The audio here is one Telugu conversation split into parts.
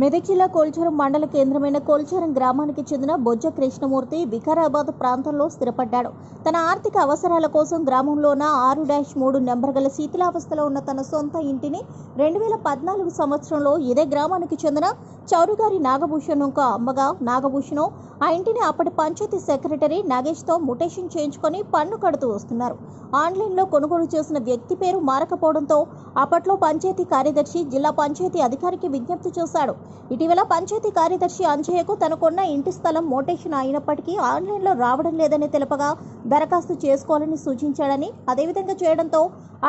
మెదక్ జిల్లా కోల్చరం మండల కేంద్రమైన కోల్చరం గ్రామానికి చెందిన బొజ్జ కృష్ణమూర్తి వికారాబాద్ ప్రాంతంలో స్థిరపడ్డాడు. తన ఆర్థిక అవసరాల కోసం గ్రామంలోన ఆరు డాష్ మూడు నెంబర్ గల శీతలావస్థలో ఉన్న తన సొంత ఇంటిని రెండు వేల పద్నాలుగు సంవత్సరంలో ఇదే గ్రామానికి చెందిన చౌరుగారి నాగభూషణ్ ఒక అమ్మగా నాగభూషణం ఆ ఇంటిని అప్పటి పంచాయతీ సెక్రటరీ నాగేష్తో ముటేషన్ చేయించుకొని పన్ను కడుతూ వస్తున్నారు. ఆన్లైన్లో కొనుగోలు చేసిన వ్యక్తి పేరు మారకపోవడంతో అప్పట్లో పంచాయతీ కార్యదర్శి జిల్లా పంచాయతీ అధికారికి విజ్ఞప్తి చేశాడు. ఇటీవల పంచాయతీ కార్యదర్శి అంజయ్యకు తనకున్న ఇంటి స్థలం మోటేషన్ అయినప్పటికీ ఆన్లైన్లో రావడం లేదని తెలపగా దరఖాస్తు చేసుకోవాలని సూచించాడని అదేవిధంగా చేయడంతో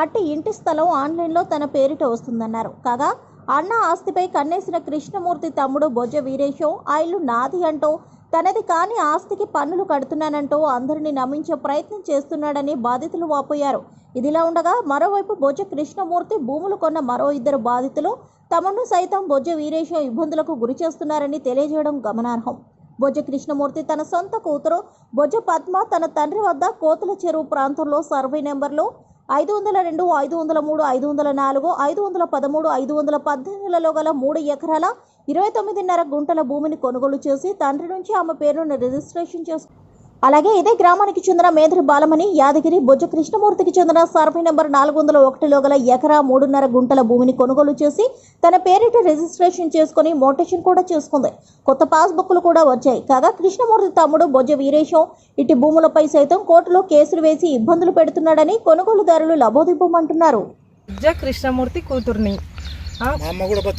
అట్టి ఇంటి స్థలం ఆన్లైన్లో తన పేరిట వస్తుందన్నారు. కాగా అన్న ఆస్తిపై కన్నేసిన కృష్ణమూర్తి తమ్ముడు బొజ్జ వీరేశం ఆ ఇల్లు నాది అంటూ తనది కాని ఆస్తికి పన్నులు కడుతున్నానంటూ అందరినీ నమ్మించే ప్రయత్నం చేస్తున్నాడని బాధితులు వాపోయారు. ఇదిలా ఉండగా మరోవైపు బొజ్జ కృష్ణమూర్తి భూములు కొన్న మరో ఇద్దరు బాధితులు తమను సైతం బొజ్జ వీరేశ ఇబ్బందులకు గురి చేస్తున్నారని తెలియజేయడం గమనార్హం. బొజ్జ కృష్ణమూర్తి తన సొంత కూతురు బొజ్జ పద్మ తన తండ్రి వద్ద కోతుల చెరువు ప్రాంతంలో సర్వే నెంబర్లో ఐదు వందల రెండు ఐదు వందల మూడు ఐదు వందల నాలుగు ఐదు వందల పదమూడు ఐదు వందల పద్దెనిమిదిలలో గల మూడు ఎకరాల ఇరవై తొమ్మిదిన్నర గుంటల భూమిని కొనుగోలు చేసి తండ్రి నుంచి ఆమె పేరును రిజిస్ట్రేషన్ చేసుకు అలాగే ఇదే గ్రామానికి చెందిన మేధరి బాలమణి యాదగిరి బొజ్జ కృష్ణమూర్తికి చెందిన సర్వే నెంబర్ నాలుగు వందల ఒకటిలో గల ఎకరా మూడున్నర గుంటల భూమిని కొనుగోలు చేసి తన పేరిట రిజిస్ట్రేషన్ చేసుకుని మోటేషన్ కూడా చేసుకుంది. కొత్త పాస్బుక్లు కూడా వచ్చాయి. కాగా కృష్ణమూర్తి తమ్ముడు బొజ్జ వీరేశం ఇటు భూములపై సైతం కోర్టులో కేసులు వేసి ఇబ్బందులు పెడుతున్నాడని కొనుగోలుదారులు లబోదిబ్బమంటున్నారు విద్య కృష్ణమూర్తి కూతుర్ని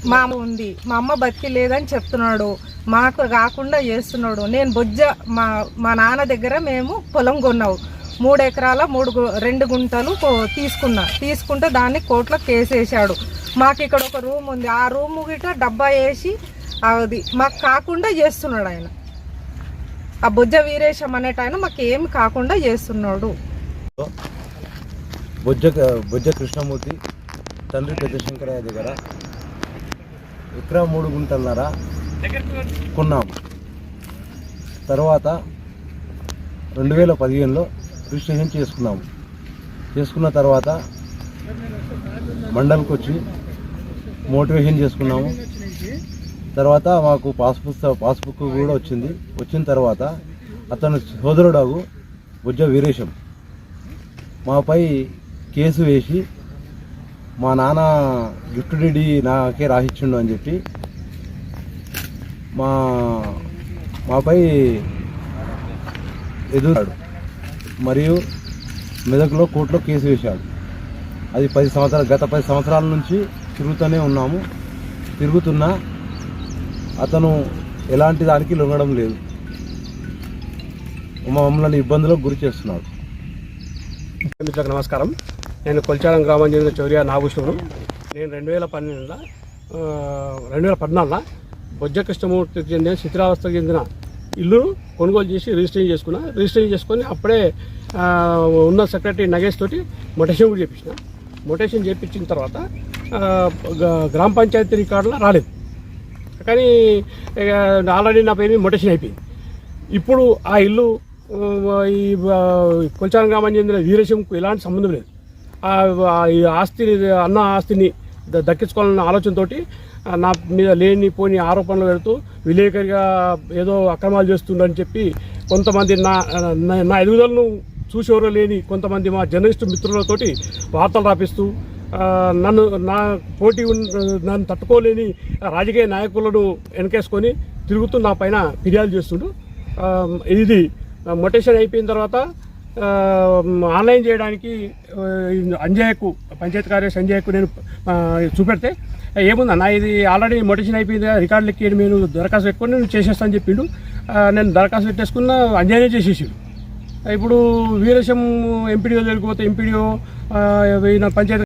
మా అమ్మ ఉంది. మా అమ్మ బతికి లేదని చెప్తున్నాడు. మాకు కాకుండా చేస్తున్నాడు. నేను బొజ్జ మా మా నాన్న దగ్గర మేము పొలం కొన్నావు. మూడు ఎకరాల మూడు గు- రెండు గుంటలు కో- తీసుకున్నా. తీసుకుంటే దాన్ని కోర్టులో కేసు వేసాడు మాకు ఇక్కడ ఒక రూమ్ ఉంది. ఆ రూమ్ గిట్ట డబ్బా వేసి అది మాకు కాకుండా చేస్తున్నాడు ఆయన. ఆ బొజ్జ వీరేశం అనేట ఆయన మాకు ఏమి కాకుండా చేస్తున్నాడు. బొజ్జ బొజ్జ కృష్ణమూర్తి తండ్రి పెద్ద శంకరయ్య దగ్గర. ఎకరా మూడు గుంటలన్నర కొన్నాం. తర్వాత రెండు వేల పదిహేనులో రిజిస్ట్రేషన్ చేసుకున్నాము చేసుకున్న తర్వాత మండలికి వచ్చి మోటివేషన్ చేసుకున్నాము. తర్వాత మాకు పాస్బుక్ పాస్బుక్ కూడా వచ్చింది. వచ్చిన తర్వాత అతను సోదరుడు బుజ్జ వీరేశం. మాపై కేసు వేసి మా నాన్న గిఫ్ట్ డీడీ నాకే రాసిచ్చిండు అని చెప్పి మా మాపై ఎదురాడు మరియు మెదక్లో కోర్టులో కేసు వేశాడు. అది పది సంవత్సరాలు గత పది సంవత్సరాల నుంచి తిరుగుతూనే ఉన్నాము. తిరుగుతున్నా అతను ఎలాంటి దానికి లొంగడం లేదు. మమ్మల్ని ఇబ్బందులకు గురి చేస్తున్నాడు. మిత్రులకు నమస్కారం. నేను కొల్చారం గ్రామం చెందిన చౌర్య నాగభూషణుడు. నేను రెండు వేల పన్నెండులో రెండు వేల పద్నాలుగులో బొజ్జ కృష్ణమూర్తికి చెందిన శిథిరావస్థకు చెందిన ఇల్లు కొనుగోలు చేసి రిజిస్ట్రేషన్ చేసుకున్నా. రిజిస్ట్రేషన్ చేసుకొని అప్పుడే ఉన్న సెక్రటరీ నగేష్ తోటి మొటేషన్ కూడా చేపించిన. మొటేషన్ చేపించిన తర్వాత గ్రామ పంచాయతీ రికార్డులో రాలేదు. కానీ ఇక ఆల్రెడీ నా పేరు మొటేషన్ అయిపోయింది. ఇప్పుడు ఆ ఇల్లు ఈ ఆ, గ్రామం చెందిన వీరేశంకు ఎలాంటి సంబంధం లేదు. ఈ ఆస్తిని అన్న ఆస్తిని దక్కించుకోవాలన్న ఆలోచనతో నా మీద లేని పోని ఆరోపణలు పెడుతూ విలేకరిగా ఏదో అక్రమాలు చేస్తుండని చెప్పి కొంతమంది నా నా- ఎదుగుదలను చూసేవారు లేని కొంతమంది మా జర్నలిస్టు మిత్రులతోటి వార్తలు రాపిస్తూ నన్ను నా పోటీ నన్ను తట్టుకోలేని రాజకీయ నాయకులను వెనకేసుకొని తిరుగుతూ నా పైన ఫిర్యాదు చేస్తుండు. ఇది మొటేషన్ అయిపోయిన తర్వాత ఆన్లైన్ చేయడానికి అంజయ్యకు పంచాయతీ కార్యదర్శి అంజయ్యకు నేను చూపెడితే ఏముంది నా ఇది ఆల్రెడీ మొటేషన్ అయిపోయింది రికార్డులు ఎక్కి నేను దరఖాస్తు పెట్టుకొని నేను చేసేస్తాను చెప్పిండు. నేను దరఖాస్తు పెట్టేసుకున్న అంజయ్యనే చేసేసాడు. ఇప్పుడు వీరేశం ఎంపీడీఓ జరిగిపోతే ఎంపీడీఓ పంచాయతీ